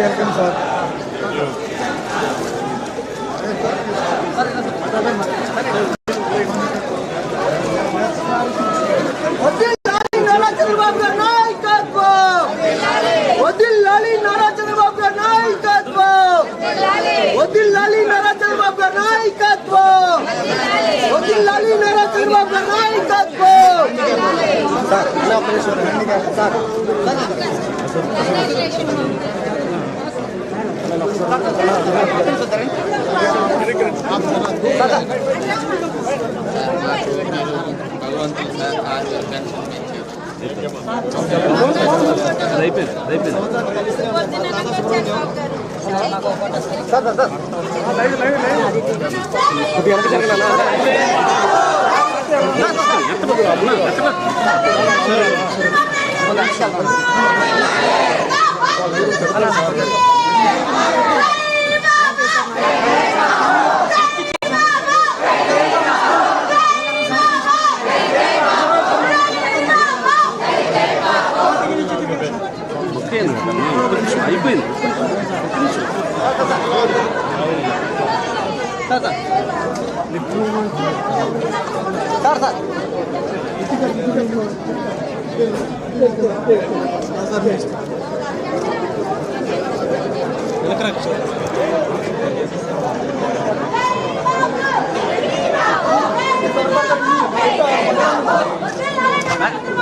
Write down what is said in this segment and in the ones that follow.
Happy welcome sir వదిల్లాలి Nara Chandrababu గారి నాయకత్వం వదిల్లాలి నారా చంద్రబాబు గారి నాయకత్వం వదిల్లాలి నారా చంద్రబాబు గారి నాయకత్వం వదిల్లాలి నారా చంద్రబాబు గారి నాయకత్వం భగవంతుడు సార్ ఆరు పెన్షన్ పెంచారు అయిపోయింది చంద్రబాబు నాయుడు గారి నాయకత్వం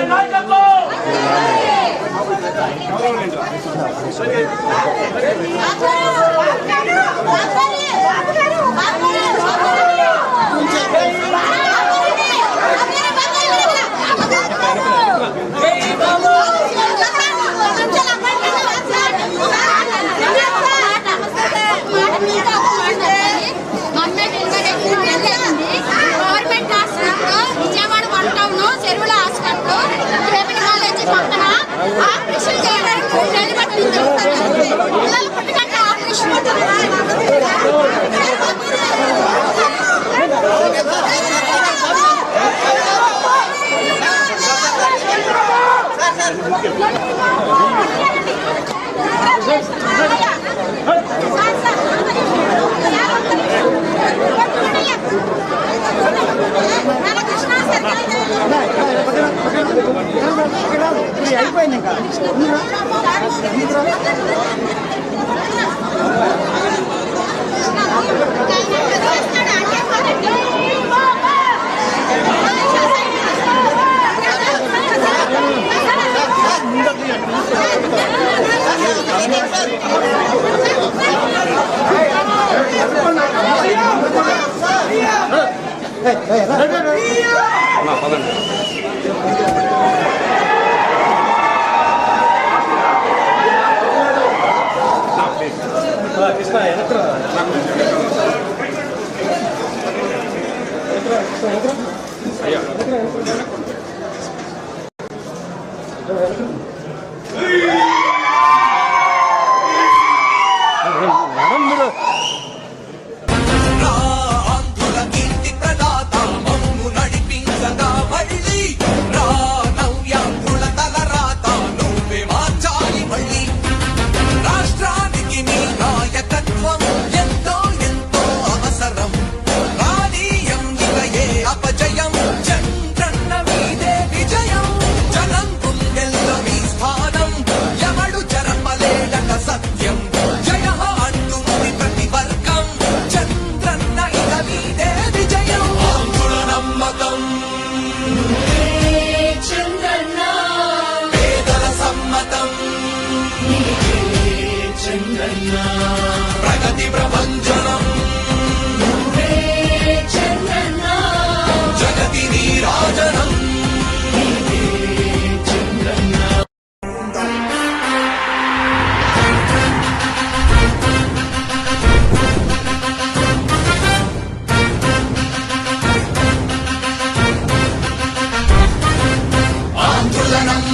Hey, Bubba! అయిపోయింది ఇంకా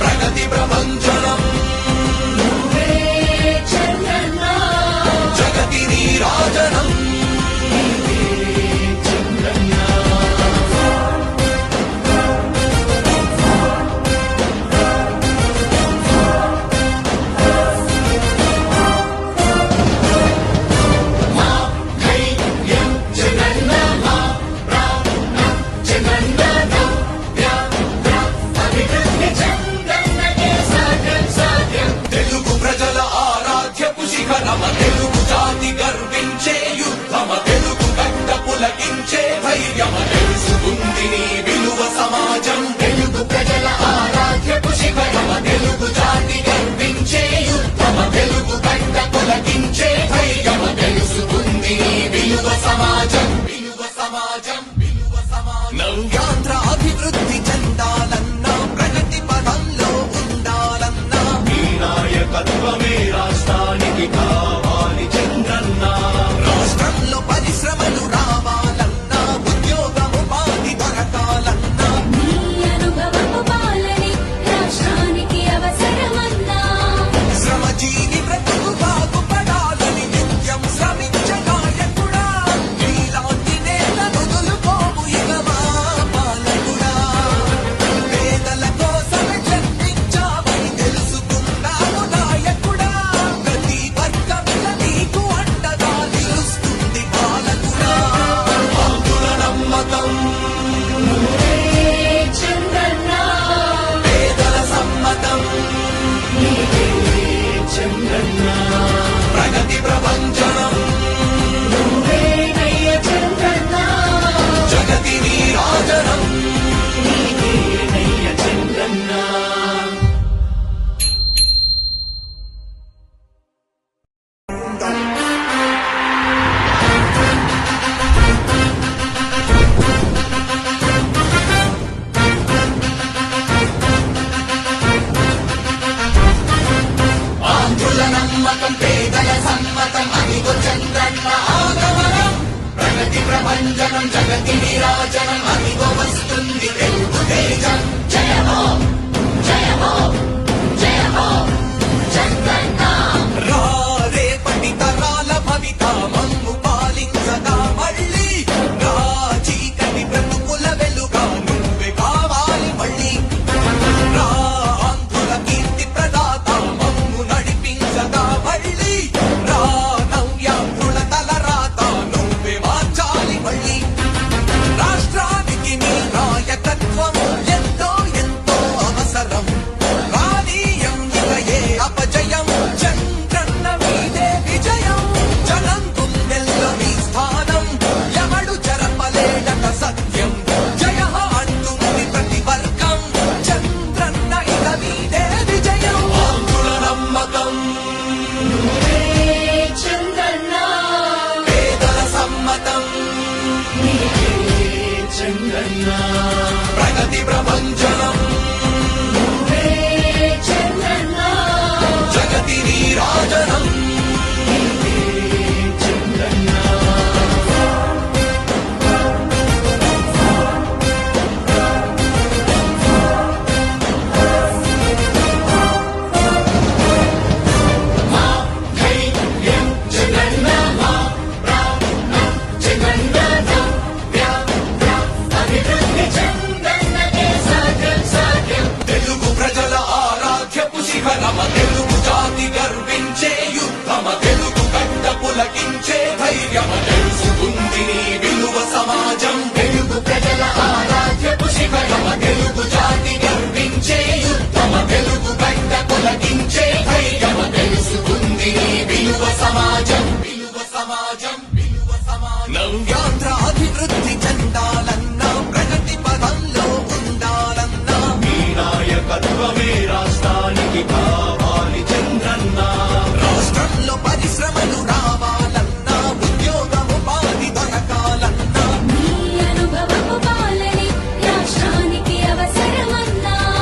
Bragantino. జాతి విలువ సమాజం. తెలుగు ప్రజల ఆరాధ్యపు శివయమ తెలుగు జాతి గర్వించే యుద్ధమ. తెలుగు కంట కొలగించే ధైర్యమ. తెలుసుకుంది విలువ సమాజం. విలువ సమాజం. విలువ సమాజం. నవ్యాంధ్ర అభివృద్ధి చెందాలన్న ప్రగతి పదంలో ఉండాలన్న. మీ నాయకత్వమే రాష్ట్రానికి కావాలి.